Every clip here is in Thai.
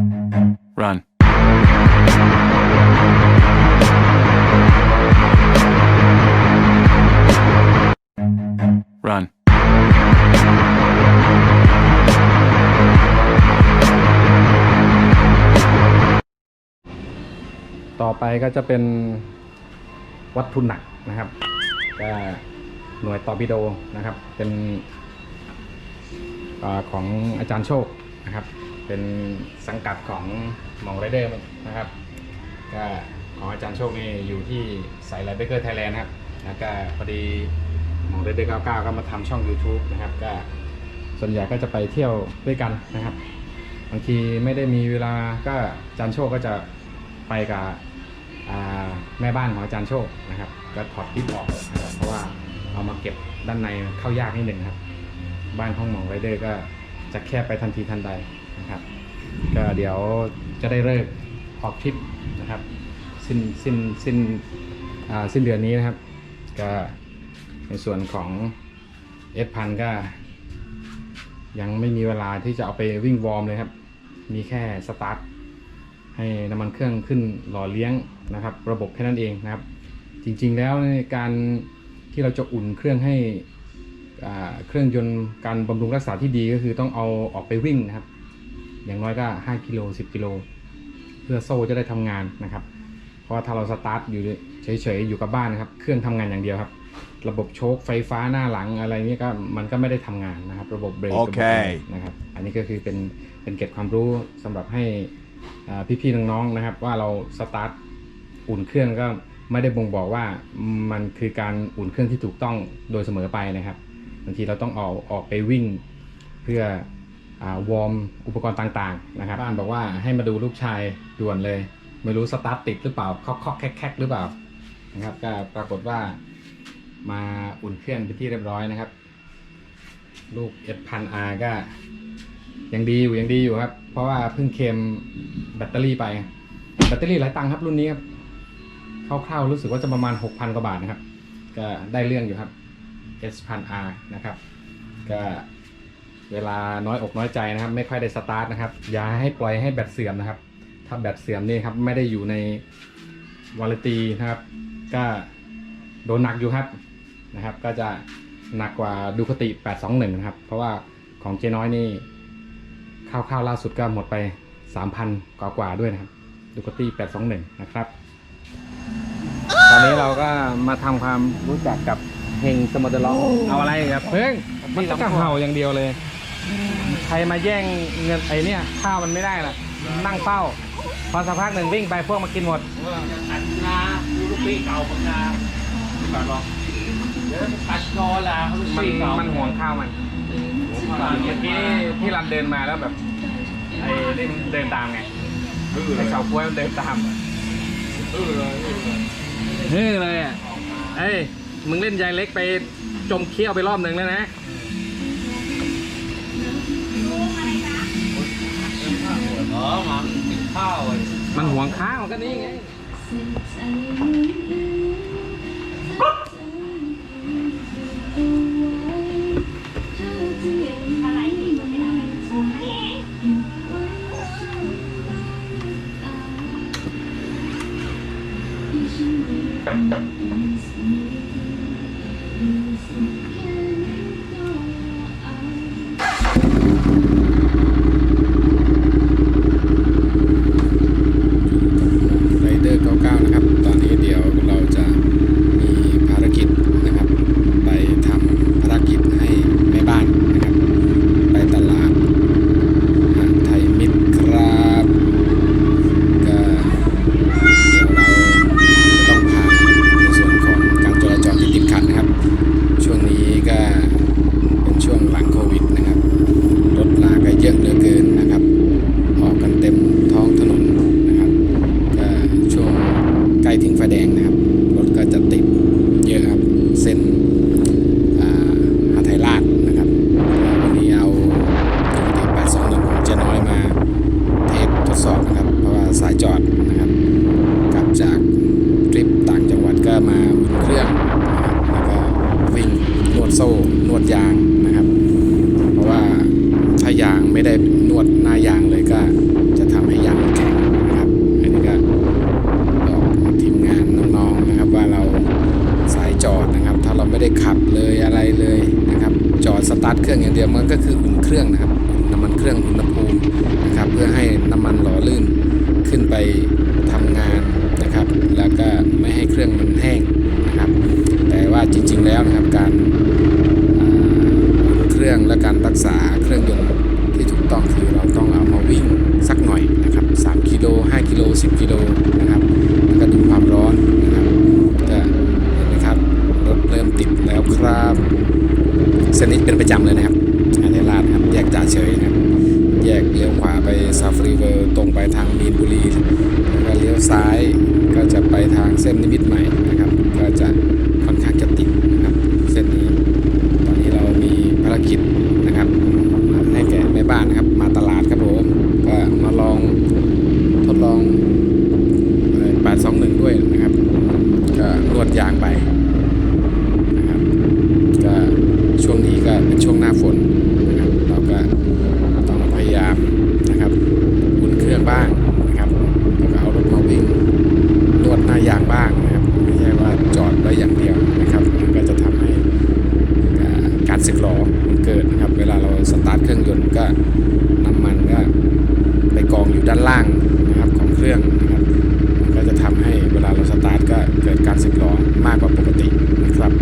Run. Run. ต่อไปก็จะเป็นวัตถุหนักนะครับก็หน่วยตอร์ปิโดนะครับ เป็นอาของอาจารย์โชคนะครับ เป็นสังกัดของมองไรเดอร์นะครับก็ของอาจารย์โชคนี่อยู่ที่สายไลเบเกอร์ไทยแลนด์ครับแล้วก็พอดีมองไรเดอร์99 ก็มาทำช่อง YouTube นะครับก็ส่วนใหญ่ก็จะไปเที่ยวด้วยกันนะครับบางทีไม่ได้มีเวลาก็อาจารย์โชคก็จะไปกับแม่บ้านของอาจารย์โชคนะครับก็ถอดคลิปออกนะครับเพราะว่าเอามาเก็บด้านในเข้ายากนิดหนึ่งครับ บ้านห้องหมองไรเดอร์ก็จะแคบไปทันทีทันใด นะครับก็เดี๋ยวจะได้เลิกออกทริปนะครับสิ้นสิ้นสิ้นอ่าสิ้นเดือนนี้นะครับ ก็ในส่วนของเอสพันก็ ยังไม่มีเวลาที่จะเอาไปวิ่งวอร์มเลยครับ มีแค่สตาร์ทให้น้ำมันเครื่องขึ้นหล่อเลี้ยงนะครับ ระบบแค่นั้นเองนะครับ จริงๆแล้วในการที่เราจะอุ่นเครื่องให้เครื่องยนต์การบำรุงรักษาที่ดีก็คือต้องเอาออกไปวิ่งนะครับ อย่างน้อยก็ 5กิโล10กิโลเพื่อโซ่จะได้ทำงานนะครับ เพราะว่าถ้าเราสตาร์ทอยู่เฉยๆอยู่กับบ้านนะครับ เครื่องทำงานอย่างเดียวครับ ระบบโชคไฟฟ้าหน้าหลังอะไรเนี้ก็มันก็ไม่ได้ทำงานนะครับ ระบบเบรกโอเคระบบอะไรนะครับ อันนี้ก็คือเป็นเป็นเกร็ดความรู้สำหรับให้อ่าพี่ๆน้องๆนะครับ ว่าเราสตาร์ทอุ่นเครื่องก็ไม่ได้บ่งบอกว่ามันคือการอุ่นเครื่องที่ถูกต้องโดยเสมอไปนะครับบางทีเราต้องออกออกไปวิ่งเพื่ออา วอร์มอุปกรณ์ต่างๆนะครับบ้านบอกว่าให้มาดูลูกชายด่วนเลย ไม่รู้สตาร์ทติดหรือเปล่าเคาะๆแคกๆหรือเปล่านะครับ ก็ปรากฏว่ามาอุ่นเครื่องเป็นที่เรียบร้อยนะครับ ลูก S พัน R ก็ยังดีอยู่ยังดีอยู่ครับ เพราะว่าเพิ่งเคลมแบตเตอรี่ไป แบตเตอรี่หลายตังค์ครับรุ่นนี้ครับคร่าวๆรู้สึกว่าจะประมาณ 6,000 กว่าบาทนะครับ ก็ได้เรื่องอยู่ครับ S พัน R นะครับ ก็ เวลาน้อยอกน้อยใจนะครับ ไม่ค่อยได้สตาร์ทนะครับ อย่าให้ปล่อยให้แบตเสื่อมนะครับ ถ้าแบตเสื่อมนี่ครับไม่ได้อยู่ในวาลตีนะครับ ก็โดนหนักอยู่ครับนะครับ ก็จะหนักกว่าดูคติ 821 นะครับ เพราะว่าของเจน้อยนี่ข้าวๆล่าสุดก็หมดไป 3,000กว่ากว่าๆด้วยนะครับดูคติ 821 นะครับ ตอนนี้เราก็มาทำความรู้จักกับเฮงสมอเตอร์ล็อกเอาอะไรครับเพิ่งมันก็เห่าอย่างเดียวเลย ใครมาแย่งเงินไอ้เนี่ยข้าวมันไม่ได้ล่ะ นั่งเฝ้า พอสักพักหนึ่งวิ่งไปพวกมากินหมดอันนาดูลูกปีเก่าของนาก่อนบอกเดี๋ยวตัดนอนละลูกมันปีเก่ามันห่วงข้าวมันเมื่อกี้ที่รันเดินมาแล้วแบบไอ้นี่มันเดินตามไงเออเลไอ้ยเสากล้วยมันเดินตามเออเลยเฮ้ยเลยอะเอ้ยมึงเล่นยายเล็กไปจมเคี้ยวไปรอบหนึ่งแล้วนะ อ๋อหมากินข้าวอะมันห่วงข้าวก็นี่ไงไร ได้นวดหน้ายางเลยก็จะทำให้ยางแข็งนะครับ อันนี้ก็บอกทีมงานน้องๆนะครับ ว่าเราสายจอดนะครับ ถ้าเราไม่ได้ขับเลยอะไรเลยนะครับ จอดสตาร์ทเครื่องอย่างเดียวมันก็คืออุ่นเครื่องนะครับน้ำมันเครื่องอุณหภูมินะครับ เพื่อให้น้ำมันหล่อลื่นขึ้นไป จ่าเฉยนะแยกเลี้ยวขวาไปซาฟรีเวอร์ตรงไปทางมีนบุรีแล้วก็เลี้ยวซ้ายก็จะไปทางเส้นนิมิตใหม่นะครับ ก็จะค่อนข้างจะติดนะครับเส้นนี้ ตอนนี้เรามีภารกิจนะครับให้แก่แม่บ้านนะครับ มาตลาดครับผมก็มาลองทดลองแปดสองหนึ่งด้วยนะครับ ก็นวดยางไปนะครับก็ช่วงนี้ก็เป็นช่วงหน้าฝนนะครับเราก็ ต้องพยายามนะครับอุ่นเครื่องบ้างนะครับแล้วก็เอารถมาวิ่งนวดหน้ายางบ้างนะครับไม่ใช่ว่าจอดไว้อย่างเดียวนะครับมันก็จะทำให้การสึกหรอมันเกิดนะครับ เวลาเราสตาร์ทเครื่องยนต์ก็น้ำมันก็ไปกองอยู่ด้านล่างนะครับของเครื่องนะครับก็จะทำให้เวลาเราสตาร์ทก็เกิดการสึกหรอมากกว่าปกตินะครับ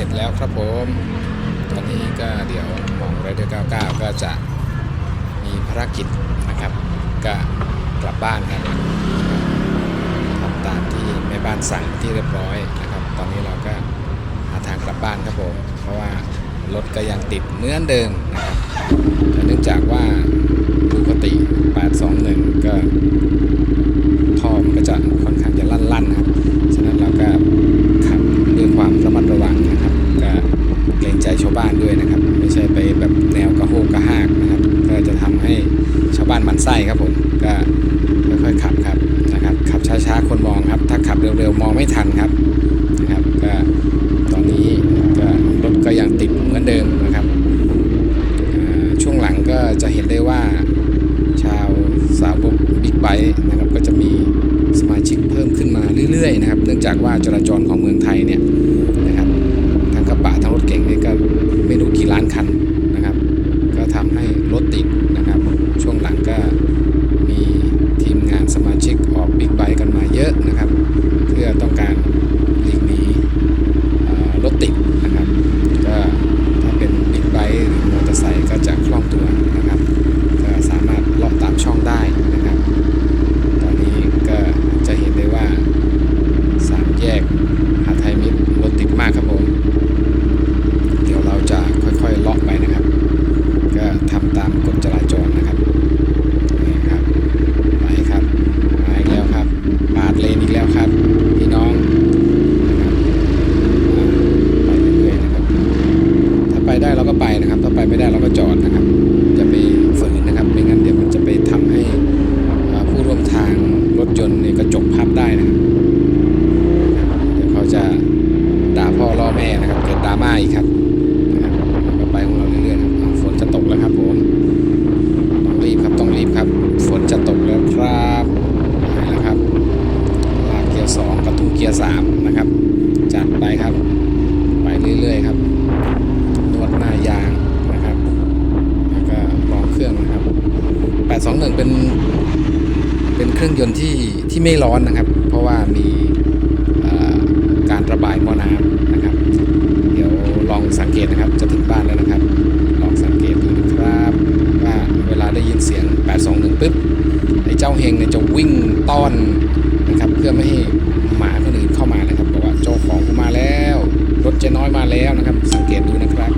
เสร็จแล้วครับผมตอนนี้ก็เดี๋ยวมองไรเดอร์99 ก็จะมีภารกิจนะครับ ก็กลับบ้านครับทำตามที่แม่บ้านสั่งที่เรียบร้อยนะครับ ตอนนี้เราก็หาทางกลับบ้านครับผม เพราะว่ารถก็ยังติดเหมือนเดิมนะครับแต่เนื่องจากว่าปกติ 821 ก็ท่อมันก็จะค่อนข้างจะลั่นๆครับ ฉะนั้นเราก็ขับด้วยความระมัดระวังนะครับ ก็เกรงใจ ชาวบ้านด้วยนะครับ ไม่ใช่ไปแบบแนวกระโหกกระหากนะครับ ก็จะทำให้ชาวบ้านมันไส้ครับผมก็ค่อยๆขับครับนะครับ ขับช้าๆคนมองครับ ถ้าขับเร็วๆมองไม่ทันครับนะครับก็ตอนนี้ก็รถก็ยังติดเหมือนเดิมนะครับช่วงหลังก็จะเห็นได้ว่าชาวสาวกบิ๊กไบค์นะครับก็จะมีสมาชิกเพิ่มขึ้นมาเรื่อยๆนะครับ เนื่องจากว่าจราจรของเมืองไทยเนี่ยนะครับทั้งกระบะทั้งรถเก่งนี่ก็ไม่รู้กี่ล้านคันนะครับ ก็ทำให้รถติดนะครับ ช่วงหลังก็มีทีมงานสมาชิกออกบิ๊กไบค์กันมาเยอะนะครับ เพื่อต้องการหลีกหนีเอ่อรถติดนะครับ ก็ถ้าเป็นบิ๊กไบค์หรือมอเตอร์ไซค์ก็จะคล่องตัวนะครับ ก็สามารถเลาะตามช่องได้นะครับ ตอนนี้ก็จะเห็นได้ว่าสามแยกหาไทยมิตรรถติดมากครับผม เดี๋ยวเราจะค่อยๆเลาะไปนะครับ ก็ทำตามกฎจราจรนะครับนี่ครับไปครับมาอีกแล้วครับปาดเลนอีกแล้วครับ พี่น้องนะครับอ่าไปเรื่อยๆนะครับ ถ้าไปได้เราก็ไปนะครับ ถ้า ไม่ได้เราก็จอดนะครับ จะไปฝืนนะครับ ไม่งั้นเดี๋ยวมันจะไปทำให้อ่าผู้ร่วมทางรถยนต์ในยกระจกพับได้นะครับ ม่นะครับ เกิดดราม่าอีกครับนะครับเราก็ไปของเราเรื่อยๆนะครับอ้าวฝนจะตกแล้วครับผมต้องรีบครับต้องรีบครับ ฝนจะตกแล้วครับไปแล้วครับลากเกียร์สองกระตุ้งเกียร์สามนะครับ จัดไปครับ ไปเรื่อยๆครับ นวดหน้ายางนะครับ แล้วก็ลองเครื่องนะครับ 821 เป็น เป็นเครื่องยนต์ ที่ไม่ร้อนนะครับ เพราะว่ามีการระบายมอน้ำนะครับ เดี๋ยวลองสังเกตนะครับจะถึงบ้านแล้วนะครับ ลองสังเกตดูนะครับว่าเวลาได้ยินเสียง 821ปุ๊บไอ้เจ้าเฮงเนี่ยจะวิ่งต้อนนะครับเพื่อไม่ให้หมาคนอื่นเข้ามานะครับบอกว่าเจ้าของมาแล้ว รถเจ๊น้อยมาแล้วนะครับ สังเกตดูนะครับ